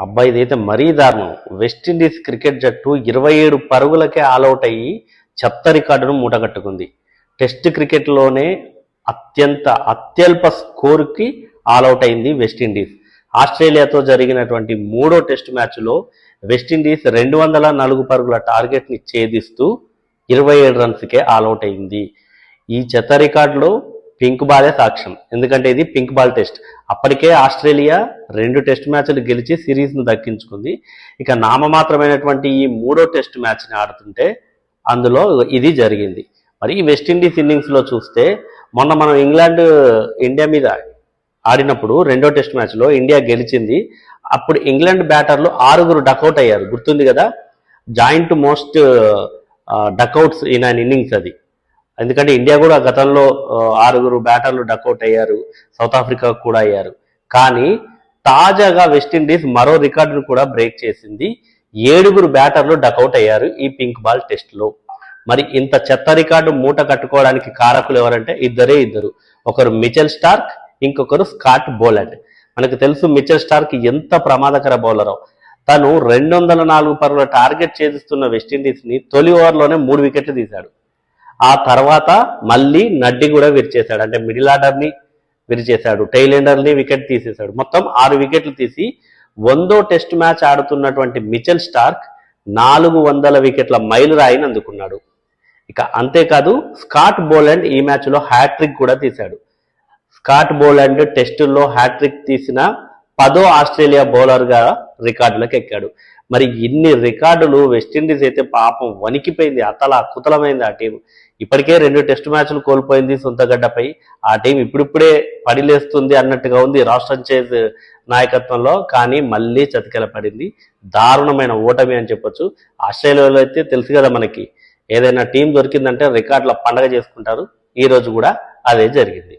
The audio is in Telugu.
అబ్బాయి అయితే మరీ దారుణం. వెస్టిండీస్ క్రికెట్ జట్టు ఇరవై ఏడు పరుగులకే ఆల్అవుట్ అయ్యి చెత్త రికార్డును మూటగట్టుకుంది. టెస్ట్ క్రికెట్లోనే అత్యంత అత్యల్ప స్కోరుకి ఆల్అవుట్ అయింది వెస్టిండీస్ ఆస్ట్రేలియాతో జరిగినటువంటి మూడో టెస్ట్ మ్యాచ్లో వెస్టిండీస్ రెండు వందల నాలుగు పరుగుల టార్గెట్ని ఛేదిస్తూ ఇరవై ఏడు రన్స్కే ఆల్అవుట్ అయింది. ఈ చెత్త రికార్డులో పింక్ బాలే సాక్ష్యం. ఎందుకంటే ఇది పింక్ బాల్ టెస్ట్. అప్పటికే ఆస్ట్రేలియా రెండు టెస్ట్ మ్యాచ్లు గెలిచి సిరీస్ను దక్కించుకుంది. ఇక నామమాత్రమైనటువంటి ఈ మూడో టెస్ట్ మ్యాచ్ని ఆడుతుంటే అందులో ఇది జరిగింది. మరి ఈ వెస్టిండీస్ ఇన్నింగ్స్లో చూస్తే మొన్న మనం ఇంగ్లాండ్ ఇండియా మీద ఆడినప్పుడు రెండో టెస్ట్ మ్యాచ్లో ఇండియా గెలిచింది. అప్పుడు ఇంగ్లాండ్ బ్యాటర్లు ఆరుగురు డకౌట్ అయ్యారు. గుర్తుంది కదా? Joint most duck outs in an innings అది. ఎందుకంటే ఇండియా కూడా గతంలో ఆరుగురు బ్యాటర్లు డకౌట్ అయ్యారు. సౌత్ ఆఫ్రికా కూడా అయ్యారు. కానీ తాజాగా వెస్టిండీస్ మరో రికార్డును కూడా బ్రేక్ చేసింది. ఏడుగురు బ్యాటర్లు డకౌట్ అయ్యారు ఈ పింక్ బాల్ టెస్ట్లో. మరి ఇంత చెత్త రికార్డు మూట కట్టుకోవడానికి కారకులు ఎవరంటే ఇద్దరే ఇద్దరు. ఒకరు మిచెల్ స్టార్క్ ఇంకొకరు స్కాట్ బోలాండ్. మనకు తెలుసు మిచెల్ స్టార్క్ ఎంత ప్రమాదకర బౌలరో. తను రెండు వందల నాలుగు పరుల టార్గెట్ ఛేదిస్తున్న వెస్టిండీస్ని తొలి ఓవర్లోనే మూడు వికెట్లు తీశాడు. ఆ తర్వాత మళ్ళీ నడ్డి కూడా విరిచేశాడు. అంటే మిడిల్ ఆర్డర్ని విరిచేశాడు. టైలెండర్ని వికెట్ తీసేశాడు. మొత్తం ఆరు వికెట్లు తీసి వందో టెస్ట్ మ్యాచ్ ఆడుతున్నటువంటి మిచెల్ స్టార్క్ నాలుగు వందల వికెట్ల మైలురాయిని అందుకున్నాడు. ఇక అంతేకాదు స్కాట్ బోలాండ్ ఈ మ్యాచ్లో హ్యాట్రిక్ కూడా తీశాడు. స్కాట్ బోలాండ్ టెస్టుల్లో హ్యాట్రిక్ తీసిన పదో ఆస్ట్రేలియా బౌలర్గా రికార్డులకు ఎక్కాడు. మరి ఇన్ని రికార్డులు వెస్టిండీస్ అయితే పాపం వణికిపోయింది అతల కుతలమైంది ఆ టీం. ఇప్పటికే రెండు టెస్ట్ మ్యాచ్లు కోల్పోయింది సొంతగడ్డపై. ఆ టీం ఇప్పుడిప్పుడే పడిలేస్తుంది అన్నట్టుగా ఉంది రాష్ట్రం చేజ్ నాయకత్వంలో కానీ మళ్ళీ చతికెల పడింది. దారుణమైన ఓటమి అని చెప్పొచ్చు. ఆస్ట్రేలియాలో అయితే తెలుసు కదా మనకి ఏదైనా టీం దొరికిందంటే రికార్డుల పండగ చేసుకుంటారు. ఈ రోజు కూడా అదే జరిగింది.